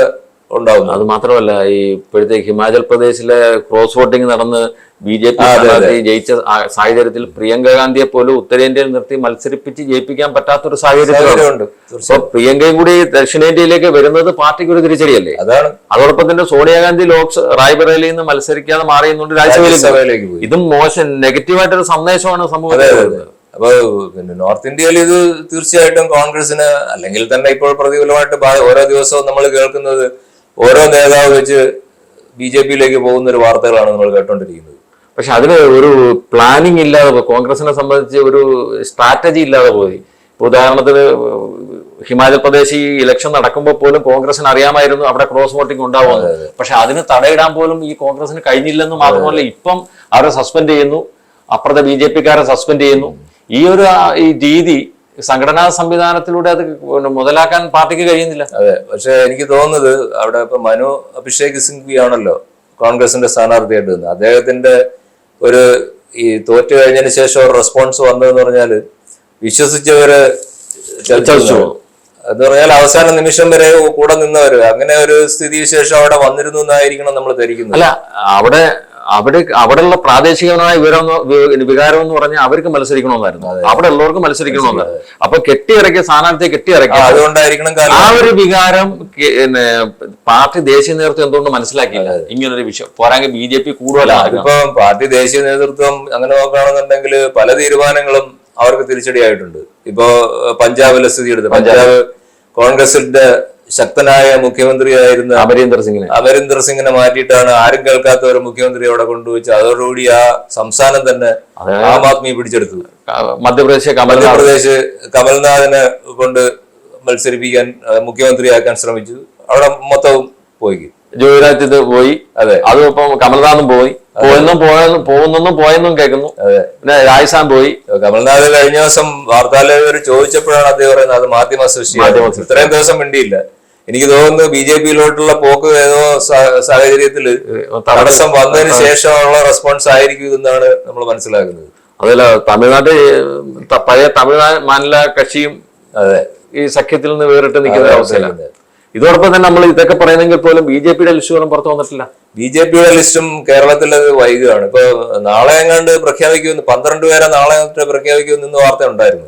ഉണ്ടാവുന്നു. അത് മാത്രമല്ല ഈ ഇപ്പോഴത്തെ ഹിമാചൽ പ്രദേശിലെ ക്രോസ് വോട്ടിംഗ് നടന്ന് ബി ജെ പി. ജയിച്ച സാഹചര്യത്തിൽ പ്രിയങ്ക ഗാന്ധിയെ പോലും ഉത്തരേന്ത്യയിൽ നിർത്തി മത്സരിപ്പിച്ച് ജയിപ്പിക്കാൻ പറ്റാത്തൊരു സാഹചര്യത്തിലുണ്ട് പ്രിയങ്കയും കൂടി ദക്ഷിണേന്ത്യയിലേക്ക് വരുന്നത് പാർട്ടിക്ക് ഒരു തിരിച്ചടിയല്ലേ? അതാണ്. അതോടൊപ്പം തന്നെ സോണിയാഗാന്ധി ലോക്സ് റായ്ബറേലിൽ നിന്ന് മത്സരിക്കാതെ മാറിയുന്നുണ്ട് രാജ്യസഭയിലേക്ക് പോയി. ഇതും മോശം നെഗറ്റീവായിട്ടൊരു സന്ദേശമാണ് സമൂഹത്തിൽ അപ്പോൾ അപ്പൊ പിന്നെ നോർത്ത് ഇന്ത്യയിൽ ഇത് തീർച്ചയായിട്ടും കോൺഗ്രസിന് അല്ലെങ്കിൽ തന്നെ ഇപ്പോൾ പ്രതികൂലമായിട്ട് ഓരോ ദിവസവും നമ്മൾ കേൾക്കുന്നത് ഓരോ നേതാവ് വെച്ച് ബി ജെ പിയിലേക്ക് പോകുന്ന ഒരു വാർത്തകളാണ് നമ്മൾ കേട്ടോണ്ടിരിക്കുന്നത്. പക്ഷെ അതിന് ഒരു പ്ലാനിങ് ഇല്ലാതെ പോയി. കോൺഗ്രസിനെ സംബന്ധിച്ച് ഒരു സ്ട്രാറ്റജി ഇല്ലാതെ പോയി. ഉദാഹരണത്തിന് ഹിമാചൽ പ്രദേശ് ഈ ഇലക്ഷൻ നടക്കുമ്പോൾ പോലും കോൺഗ്രസിന് അറിയാമായിരുന്നു അവിടെ ക്രോസ് വോട്ടിംഗ് ഉണ്ടാവുന്നത് പക്ഷെ അതിന് തടയിടാൻ പോലും ഈ കോൺഗ്രസിന് കഴിഞ്ഞില്ലെന്ന് മാത്രമല്ല ഇപ്പം അവരെ സസ്പെൻഡ് ചെയ്യുന്നു. അപ്പുറത്തെ ബി ജെ പിക്കാരെ സസ്പെൻഡ് ചെയ്യുന്നു. ഈ ഒരു ഈ രീതി സംഘടനാ സംവിധാനത്തിലൂടെ അത് മുതലാക്കാൻ പാർട്ടിക്ക് കഴിയുന്നില്ല. അതെ പക്ഷെ എനിക്ക് തോന്നുന്നത് അവിടെ ഇപ്പൊ മനു അഭിഷേക് സിംഗ്വി ആണല്ലോ കോൺഗ്രസിന്റെ സ്ഥാനാർത്ഥിയായിട്ട് വന്നത് അദ്ദേഹത്തിന്റെ ഒരു ഈ തോറ്റു കഴിഞ്ഞതിന് ശേഷം ഒരു റെസ്പോൺസ് വന്നതെന്ന് പറഞ്ഞാൽ വിശ്വസിച്ചവര് ചതിച്ചു. എന്ന് പറഞ്ഞാൽ അവസാന നിമിഷം വരെ കൂടെ നിന്നവര്. അങ്ങനെ ഒരു സ്ഥിതി വിശേഷം അവിടെ വന്നിരുന്നു എന്നായിരിക്കണം നമ്മൾ ധരിക്കുന്നത്. അല്ല അവിടെ അവിടെ അവിടെയുള്ള പ്രാദേശികമായ വിവരം വികാരം എന്ന് പറഞ്ഞാൽ അവർക്ക് മത്സരിക്കണമെന്നായിരുന്നു. അവിടെ ഉള്ളവർക്ക് മത്സരിക്കണമെന്നായിരുന്നു അപ്പൊ കെട്ടിയിറക്കിയ സ്ഥാനാർത്ഥിയെ കെട്ടിയിറക്കിയ അതുകൊണ്ടായിരിക്കണം ആ ഒരു വികാരം പിന്നെ പാർട്ടി ദേശീയ നേതൃത്വം എന്തുകൊണ്ട് മനസ്സിലാക്കിയില്ല? ഇങ്ങനൊരു വിഷയം. പോരാങ്കിൽ ബി ജെ പി കൂടുതലാണ് ഇപ്പൊ പാർട്ടി ദേശീയ നേതൃത്വം അങ്ങനെ നോക്കുകയാണെന്നുണ്ടെങ്കിൽ പല തീരുമാനങ്ങളും അവർക്ക് തിരിച്ചടിയായിട്ടുണ്ട്. ഇപ്പോ പഞ്ചാബിലെ സ്ഥിതി എടുത്ത് പഞ്ചാബ് കോൺഗ്രസിന്റെ ശക്തനായ മുഖ്യമന്ത്രിയായിരുന്ന അമരീന്ദർ സിംഗിനെ. അമരീന്ദർ സിംഗിനെ മാറ്റിയിട്ടാണ് ആരും കേൾക്കാത്ത ഒരു മുഖ്യമന്ത്രി അവിടെ കൊണ്ടുവച്ച് അതോടുകൂടി ആ സംസ്ഥാനം തന്നെ ആം ആദ്മി പിടിച്ചെടുത്തത്. മധ്യപ്രദേശ് മധ്യപ്രദേശ് കമൽനാഥിനെ കൊണ്ട് മത്സരിപ്പിക്കാൻ മുഖ്യമന്ത്രിയാക്കാൻ ശ്രമിച്ചു. അവിടെ മൊത്തവും പോയി. ജോയിരാജ് ഇത് പോയി. അതെ. അതും ഇപ്പം കമൽനാഥും പോയി. പോയെന്നും പോയെന്നും പോകുന്നെന്നും പോയെന്നും കേൾക്കുന്നു. പിന്നെ രാജസ്ഥാൻ പോയി. കമൽനാഥ് കഴിഞ്ഞ ദിവസം വാർത്താലേഖകർ ചോദിച്ചപ്പോഴാണ് അദ്ദേഹം പറയുന്നത് അത് മാധ്യമ സൃഷ്ടി. ഇത്രയും ദിവസം മിണ്ടിയില്ല. എനിക്ക് തോന്നുന്നു ബി ജെ പിയിലോട്ടുള്ള പോക്ക് ഏതോ സാഹചര്യത്തിൽ തടസ്സം വന്നതിന് ശേഷമുള്ള റെസ്പോൺസ് ആയിരിക്കും എന്നാണ് നമ്മൾ മനസ്സിലാക്കുന്നത്. അതല്ല തമിഴ്നാട്ടിൽ ത- പഴയ തമിഴ്നാട് മാനില കക്ഷിയും അതെ. ഈ സഖ്യത്തിൽ നിന്ന് വേറിട്ട് നിൽക്കുന്ന അവസ്ഥയിലാണ് ഇതോടൊപ്പം തന്നെ നമ്മൾ ഇതൊക്കെ പറയുന്നെങ്കിൽ പോലും ബി ജെ പിയുടെ ലിസ്റ്റുകളും പുറത്തു വന്നിട്ടില്ല. ബി ജെ പിയുടെ ലിസ്റ്റും കേരളത്തിൽ അത് വൈകുകയാണ്. ഇപ്പൊ നാളെ എങ്ങാണ്ട് പ്രഖ്യാപിക്കുമെന്ന് പന്ത്രണ്ട് പേരെ നാളെ പ്രഖ്യാപിക്കുമെന്ന് വാർത്ത ഉണ്ടായിരുന്നു.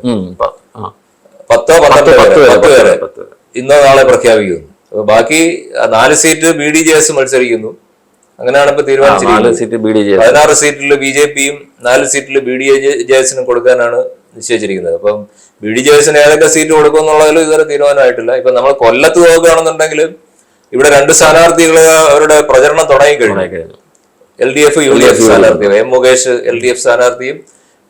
പത്തോ പന്ത്രണ്ട് പേരെ, പത്ത് പേരെ. ഇന്നോ നാളെ പ്രഖ്യാപിക്കുന്നു. അപ്പൊ ബാക്കി നാല് seat B D J S മത്സരിക്കുന്നു. അങ്ങനെയാണ് ഇപ്പൊ തീരുമാനിച്ചിരിക്കുന്നത് പതിനാറ് സീറ്റിൽ ബി ജെ പിയും നാല് സീറ്റിൽ ബി ഡി ജെ എസിനും കൊടുക്കാനാണ് നിശ്ചയിച്ചിരിക്കുന്നത്. അപ്പം ബി ഡി ജെ എസിന് ഏതൊക്കെ സീറ്റ് കൊടുക്കും എന്നുള്ളതിൽ ഇതുവരെ തീരുമാനമായിട്ടില്ല. ഇപ്പൊ നമ്മൾ കൊല്ലത്ത് നോക്കുകയാണെന്നുണ്ടെങ്കിൽ ഇവിടെ രണ്ട് സ്ഥാനാർത്ഥികൾ അവരുടെ പ്രചരണം തുടങ്ങി കഴിഞ്ഞു കഴിഞ്ഞു L D F U D F. സ്ഥാനാർത്ഥി M Mukesh L D F സ്ഥാനാർത്ഥിയും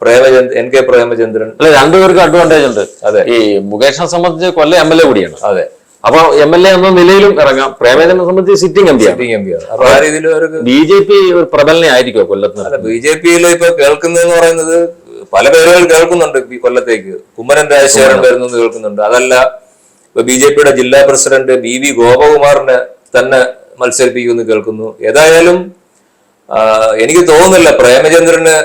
പ്രേമചന്ദ് എൻ കെ പ്രേമചന്ദ്രൻ. അല്ല രണ്ടുപേർക്ക് അഡ്വാന്റേജ് ഉണ്ട്. അതെ. ഈ മുകേഷിനെ സംബന്ധിച്ച് കൊല്ലം എം എൽ എ കൂടിയാണ്. അതെ. അപ്പൊ എം എൽ എ എന്ന നിലയിലും ഇറങ്ങാം. പ്രേമചന്ദ്രനെ സംബന്ധിച്ച് sitting M P sitting M പിയാണ് അപ്പൊ ആ രീതിയിൽ ഒരു ബി ജെ പി ഒരു പ്രബലനെ ആയിരിക്കുമോ കൊല്ലത്ത് അല്ല ബി ജെ പിയിൽ ഇപ്പൊ കേൾക്കുന്നതെന്ന് പറയുന്നത് പല പേരുകൾ കേൾക്കുന്നുണ്ട് ഈ കൊല്ലത്തേക്ക്. കുമ്മരൻ രാജശേഖരൻ വരുന്നു കേൾക്കുന്നുണ്ട്. അതല്ല ഇപ്പൊ ബി ജെ പിയുടെ ജില്ലാ പ്രസിഡന്റ് ബി വി ഗോപകുമാറിനെ തന്നെ മത്സരിപ്പിക്കുമെന്ന് കേൾക്കുന്നു. ഏതായാലും എനിക്ക് തോന്നുന്നില്ല പ്രേമചന്ദ്രന്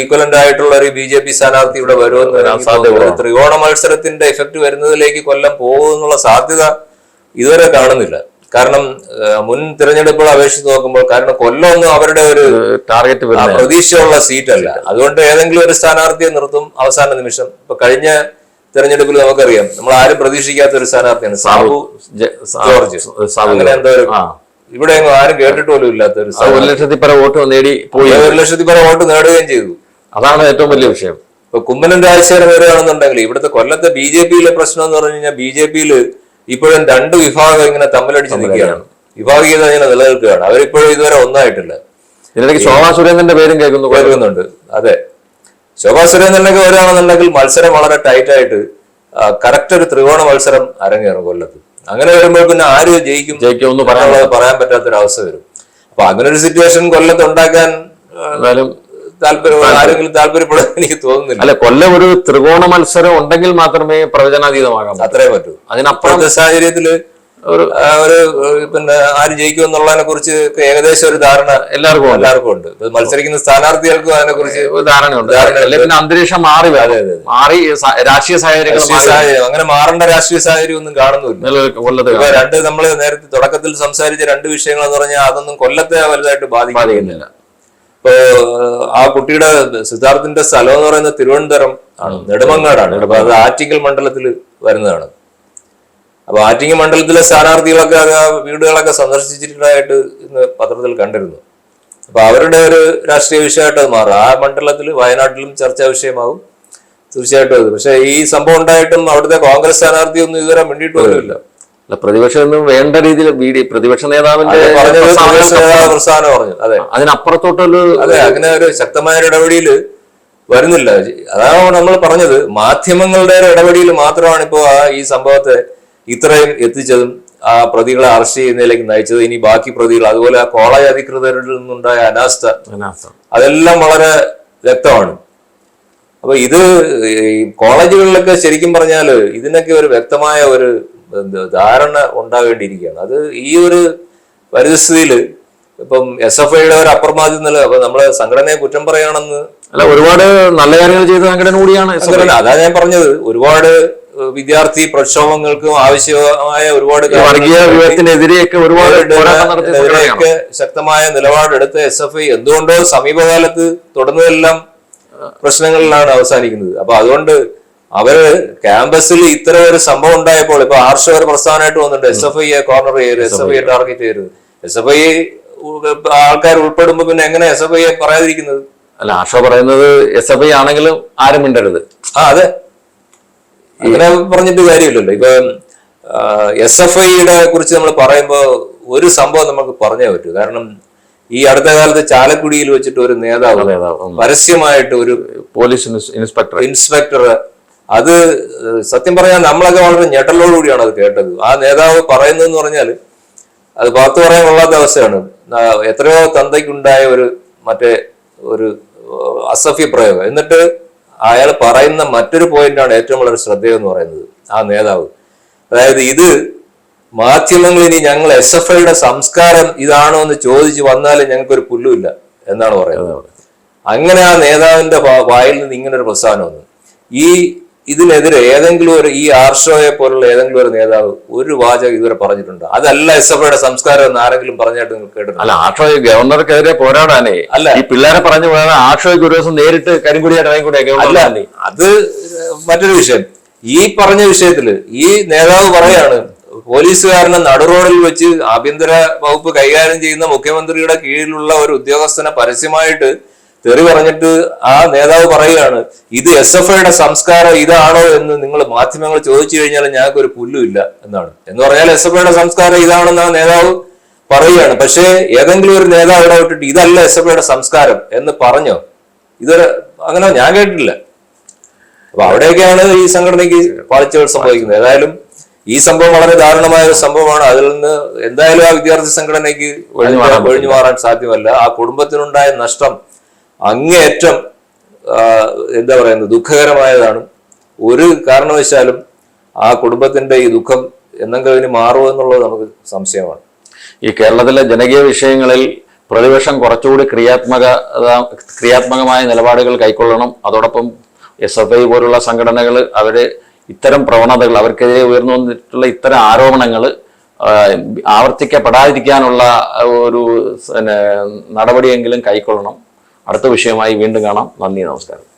ഈക്വലന്റ് ആയിട്ടുള്ള ഒരു ബി ജെ പി സ്ഥാനാർത്ഥി ഇവിടെ വരുമെന്ന് വരാൻ സാധ്യത ത്രികോണ മത്സരത്തിന്റെ എഫക്ട് വരുന്നതിലേക്ക് കൊല്ലം പോകുമെന്നുള്ള സാധ്യത ഇതുവരെ കാണുന്നില്ല. കാരണം മുൻ തിരഞ്ഞെടുപ്പുകൾ അപേക്ഷിച്ച് നോക്കുമ്പോൾ കാരണം കൊല്ലം ഒന്നും അവരുടെ ഒരു ടാർഗറ്റ് പ്രതീക്ഷയുള്ള സീറ്റല്ല അതുകൊണ്ട് ഏതെങ്കിലും ഒരു സ്ഥാനാർത്ഥിയെ നിർത്തും അവസാന നിമിഷം. ഇപ്പൊ കഴിഞ്ഞ തെരഞ്ഞെടുപ്പിൽ നമുക്കറിയാം നമ്മൾ ആരും പ്രതീക്ഷിക്കാത്ത ഒരു സ്ഥാനാർത്ഥിയാണ് സാബു ജോർജ്. സാബു അങ്ങനെ എന്തോ ഒരു. ഇവിടെ ആരും കേട്ടിട്ട് പോലും ഇല്ലാത്ത ഒരു ഒരു ലക്ഷത്തി പര വോട്ട് നേടി പോയി. ഒരു ലക്ഷത്തി പര വോട്ട് നേടുകയും ചെയ്തു. അതാണ് ഏറ്റവും വലിയ വിഷയം. ഇപ്പൊ കുമ്മനം രാജശേഖരൻ വരികയാണെന്നുണ്ടെങ്കിൽ ഇവിടുത്തെ കൊല്ലത്തെ ബി ജെ പിയിലെ പ്രശ്നം എന്ന് പറഞ്ഞു കഴിഞ്ഞാൽ ബി ജെ പിയിൽ ഇപ്പോഴും രണ്ട് വിഭാഗം ഇങ്ങനെ തമ്മിലടിച്ച് നിൽക്കുകയാണ്. വിഭാഗീയത ഇങ്ങനെ നിലനിൽക്കുകയാണ്. അവരിപ്പോഴും ഇതുവരെ ഒന്നായിട്ടില്ല. ഇതിനിടയ്ക്ക് ശോഭാ സുരേന്ദ്രന്റെ പേരും കേൾക്കുന്നു. കേൾക്കുന്നുണ്ട്. അതെ. ശോഭാ സുരേന്ദ്രനൊക്കെ വരികയാണെന്നുണ്ടെങ്കിൽ മത്സരം വളരെ ടൈറ്റ് ആയിട്ട് കറക്റ്റ് ഒരു ത്രികോണ മത്സരം അരങ്ങേറും കൊല്ലത്ത്. അങ്ങനെ വരുമ്പോൾ പിന്നെ ആര് ജയിക്കും? ജയിക്കുമെന്ന് പറയാൻ പറയാനുള്ളത് പറയാൻ പറ്റാത്തൊരവസ്ഥ വരും. അപ്പൊ അങ്ങനെ ഒരു സിറ്റുവേഷൻ കൊല്ലത്ത് ഉണ്ടാക്കാൻ താല്പര്യം ആരെങ്കിലും താല്പര്യപ്പെടാൻ എനിക്ക് തോന്നുന്നില്ല. അല്ല കൊല്ലം ഒരു ത്രികോണ മത്സരം ഉണ്ടെങ്കിൽ മാത്രമേ പ്രവചനാതീതമാകാൻ അത്രേ പറ്റൂ. അതിനപ്പുറത്തെ സാഹചര്യത്തിൽ ഒരു ഒരു പിന്നെ ആര് ജയിക്കും എന്നുള്ളതിനെ കുറിച്ച് ഏകദേശം ഒരു ധാരണ എല്ലാവർക്കും എല്ലാവർക്കും ഉണ്ട്. മത്സരിക്കുന്ന സ്ഥാനാർത്ഥികൾക്കും അതിനെ കുറിച്ച് ധാരണയുണ്ട്. പിന്നെ അന്തരീക്ഷം മാറി അതെ മാറി രാഷ്ട്രീയ സാഹചര്യം. അങ്ങനെ മാറേണ്ട രാഷ്ട്രീയ സാഹചര്യം ഒന്നും കാണുന്നില്ല രണ്ട് നമ്മൾ നേരത്തെ തുടക്കത്തിൽ സംസാരിച്ച രണ്ട് വിഷയങ്ങൾ എന്ന് പറഞ്ഞാൽ അതൊന്നും കൊല്ലത്തെ വലുതായിട്ട് ബാധിക്കുന്നില്ല. ഇപ്പോ ആ കുട്ടിയുടെ സിദ്ധാർത്ഥിന്റെ സ്ഥലം എന്ന് പറയുന്നത് തിരുവനന്തപുരം ആണ്. നെടുമങ്ങാടാണ്. അത് ആറ്റിങ്കൽ മണ്ഡലത്തിൽ വരുന്നതാണ്. അപ്പൊ ആറ്റിങ്ങി മണ്ഡലത്തിലെ സ്ഥാനാർത്ഥികളൊക്കെ ആ വീടുകളൊക്കെ സന്ദർശിച്ചിട്ടുള്ളതായിട്ട് ഇന്ന് പത്രത്തിൽ കണ്ടിരുന്നു. അപ്പൊ അവരുടെ ഒരു രാഷ്ട്രീയ വിഷയമായിട്ട് അത് മാറും. ആ മണ്ഡലത്തിൽ വയനാട്ടിലും ചർച്ചാ വിഷയമാകും തീർച്ചയായിട്ടും അത്. പക്ഷെ ഈ സംഭവം ഉണ്ടായിട്ടും അവിടുത്തെ കോൺഗ്രസ് സ്ഥാനാർത്ഥി ഒന്നും ഇതുവരെ മിണ്ടിയിട്ട് പോലുമില്ല. അല്ല പ്രതിപക്ഷം ഒന്നും വേണ്ട രീതിയിൽ ബി ഡി പ്രതിപക്ഷ നേതാവിന്റെ പ്രസ്ഥാനം പറഞ്ഞു. അതെ. അതിനപ്പുറത്തോട്ടൊരു അതെ അങ്ങനെ ഒരു ശക്തമായ ഒരു ഇടപെടിയിൽ വരുന്നില്ല. അതാണ് നമ്മൾ പറഞ്ഞത്? മാധ്യമങ്ങളുടെ ഒരു ഇടപെടിയിൽ മാത്രമാണ് ഇപ്പോ ആ ഈ സംഭവത്തെ ഇത്രയും എത്തിച്ചതും ആ പ്രതികളെ അറസ്റ്റ് ചെയ്യുന്നതിലേക്ക് നയിച്ചത് ഇനി ബാക്കി പ്രതികൾ അതുപോലെ കോളേജ് അധികൃതരിൽ നിന്നുണ്ടായ അനാസ്ഥ അതെല്ലാം വളരെ വ്യക്തമാണ്. അപ്പൊ ഇത് കോളേജുകളിലൊക്കെ ശരിക്കും പറഞ്ഞാൽ ഇതിനൊക്കെ ഒരു വ്യക്തമായ ഒരു ധാരണ ഉണ്ടാകേണ്ടിയിരിക്കുകയാണ് അത് ഈ ഒരു പരിതസ്ഥിതിയിൽ ഇപ്പം എസ് എഫ് ഐയുടെ ഒരു അപ്രമാദ്യം നില അപ്പൊ നമ്മൾ സംഘടനയെ കുറ്റം പറയുകയാണെന്ന് അല്ല ഒരുപാട് നല്ല കാര്യങ്ങൾ ചെയ്ത സംഘടന കൂടിയാണ് അതാ ഞാൻ പറഞ്ഞത്. ഒരുപാട് വിദ്യാർത്ഥി പ്രക്ഷോഭങ്ങൾക്കും ആവശ്യമായ ഒരുപാട് കാര്യങ്ങൾക്ക് ഒരുപാട് ശക്തമായ നിലപാടെടുത്ത എസ് എഫ് ഐ എന്തുകൊണ്ടോ സമീപകാലത്ത് തുടർന്നതെല്ലാം പ്രശ്നങ്ങളിലാണ് അവസാനിക്കുന്നത്. അപ്പൊ അതുകൊണ്ട് അവർ ക്യാമ്പസിൽ ഇത്തരം ഒരു സംഭവം ഉണ്ടായപ്പോൾ ഇപ്പൊ ആർഷവർ പ്രസ്ഥാനമായിട്ട് വന്നിട്ടുണ്ട്. എസ് എഫ് ഐയെ കോർണർ ചെയ്യരുത് എസ് എഫ് ഐയെ ടാർഗറ്റ് ചെയ്യരുത് എസ് എഫ് ഐ ആൾക്കാർ ഉൾപ്പെടുമ്പോ പിന്നെ എങ്ങനെ എസ് എഫ് ഐയെ പറയാതിരിക്കുന്നത്? അല്ല ആഷ പറയുന്നത് എസ് എഫ് ഐ ആണെങ്കിലും ആരും മിണ്ടരുത്. ആ അതെ. അങ്ങനെ പറഞ്ഞിട്ട് കാര്യമില്ലല്ലോ. ഇപ്പൊ എസ് എഫ് ഐയുടെ കുറിച്ച് നമ്മൾ പറയുമ്പോൾ ഒരു സംഭവം നമുക്ക് പറഞ്ഞേ പറ്റൂ. കാരണം ഈ അടുത്ത കാലത്ത് ചാലക്കുടിയിൽ വെച്ചിട്ട് ഒരു നേതാവ് പരസ്യമായിട്ട് ഒരു പോലീസ് ഇൻസ്പെക്ടർ ഇൻസ്പെക്ടർ അത് സത്യം പറഞ്ഞാൽ നമ്മളൊക്കെ വളരെ ഞെട്ടലോടുകൂടിയാണ് അത് കേട്ടത്. ആ നേതാവ് പറയുന്നതെന്ന് പറഞ്ഞാൽ അത് പുറത്തു പറയാൻ കൊള്ളാത്ത അവസ്ഥയാണ്. എത്രയോ തന്തയ്ക്കുണ്ടായ ഒരു മറ്റേ ഒരു അസഫ്യ പ്രയോഗം. എന്നിട്ട് അയാൾ പറയുന്ന മറ്റൊരു പോയിന്റാണ് ഏറ്റവും വളരെ ശ്രദ്ധേയം എന്ന് പറയുന്നത് ആ നേതാവ്. അതായത് ഇത് മാധ്യമങ്ങൾ ഇനി ഞങ്ങൾ എസ് എഫ് ഐയുടെ സംസ്കാരം ഇതാണോ എന്ന് ചോദിച്ചു വന്നാലും ഞങ്ങൾക്കൊരു പുല്ലുമില്ല എന്നാണ് പറയുന്നത്. അങ്ങനെ ആ നേതാവിന്റെ വായിൽ നിന്ന് ഇങ്ങനെ ഒരു പ്രസ്താവന വന്നു. ഈ ഇതിനെതിരെ ഏതെങ്കിലും ഒരു ഈ ആർഷോയെ പോലുള്ള ഏതെങ്കിലും ഒരു നേതാവ് ഒരു വാചകം ഇതുവരെ പറഞ്ഞിട്ടുണ്ട്? അതല്ല എസ് എഫ് ഐയുടെ സംസ്കാരം എന്ന് ആരെങ്കിലും പറഞ്ഞായിട്ട് നിങ്ങൾ കേട്ടിട്ടുണ്ട്? അല്ല ആർഷോ ഗവർണർക്കെതിരെ പോരാടാനേ അല്ല. ഈ പിള്ളേരെ പറഞ്ഞു പോയാൽ ആർഷോയ്ക്ക് ഒരു ദിവസം നേരിട്ട് കരിങ്കുടിയായിട്ട് ഇറങ്ങിക്കൂടെ അല്ല അത് മറ്റൊരു വിഷയം. ഈ പറഞ്ഞ വിഷയത്തിൽ ഈ നേതാവ് പറയാണ് പോലീസുകാരനെ നടുറോഡിൽ വെച്ച് ആഭ്യന്തര വകുപ്പ് കൈകാര്യം ചെയ്യുന്ന മുഖ്യമന്ത്രിയുടെ കീഴിലുള്ള ഒരു ഉദ്യോഗസ്ഥനെ പരസ്യമായിട്ട് തെറി പറഞ്ഞിട്ട് ആ നേതാവ് പറയുകയാണ് ഇത് എസ് എഫ് ഐയുടെ സംസ്കാരം ഇതാണോ എന്ന് നിങ്ങൾ മാധ്യമങ്ങൾ ചോദിച്ചു കഴിഞ്ഞാൽ ഞങ്ങൾക്ക് ഒരു പുല്ലുമില്ല എന്നാണ്. എന്ന് പറഞ്ഞാൽ എസ് എഫ് ഐയുടെ സംസ്കാരം ഇതാണെന്ന് ആ നേതാവ് പറയുകയാണ്. പക്ഷേ ഏതെങ്കിലും ഒരു നേതാവ് ഇടപെട്ടിട്ട് ഇതല്ല എസ് എഫ് ഐയുടെ സംസ്കാരം എന്ന് പറഞ്ഞോ? ഇതൊരു അങ്ങനെ ഞാൻ കേട്ടിട്ടില്ല. അപ്പൊ അവിടെയൊക്കെയാണ് ഈ സംഘടനയ്ക്ക് പാളിച്ചകൾ സംഭവിക്കുന്നത്. ഏതായാലും ഈ സംഭവം വളരെ ദാരുണമായ ഒരു സംഭവമാണ്. അതിൽ നിന്ന് എന്തായാലും ആ വിദ്യാർത്ഥി സംഘടനയ്ക്ക് ഒഴിഞ്ഞു മാറാൻ ഒഴിഞ്ഞു മാറാൻ സാധ്യമല്ല. ആ കുടുംബത്തിനുണ്ടായ നഷ്ടം അങ്ങേയറ്റം എന്താ പറയുന്നത് ദുഃഖകരമായതാണ്. ഒരു കാരണവശാലും ആ കുടുംബത്തിന്റെ ഈ ദുഃഖം എന്നെങ്കിലും മാറുമോ എന്നുള്ളത് നമുക്ക് സംശയമാണ്. ഈ കേരളത്തിലെ ജനകീയ വിഷയങ്ങളിൽ പ്രതിപക്ഷം കുറച്ചുകൂടി ക്രിയാത്മക ക്രിയാത്മകമായ നിലപാടുകൾ കൈക്കൊള്ളണം. അതോടൊപ്പം എസ് എഫ് ഐ പോലുള്ള സംഘടനകൾ അവർ ഇത്തരം പ്രവണതകൾ അവർക്കെതിരെ ഉയർന്നു വന്നിട്ടുള്ള ഇത്തരം ആരോപണങ്ങൾ ആവർത്തിക്കപ്പെടാതിരിക്കാനുള്ള ഒരു നടപടിയെങ്കിലും കൈക്കൊള്ളണം. അടുത്ത വിഷയമായി വീണ്ടും കാണാം. നന്ദി നമസ്കാരം.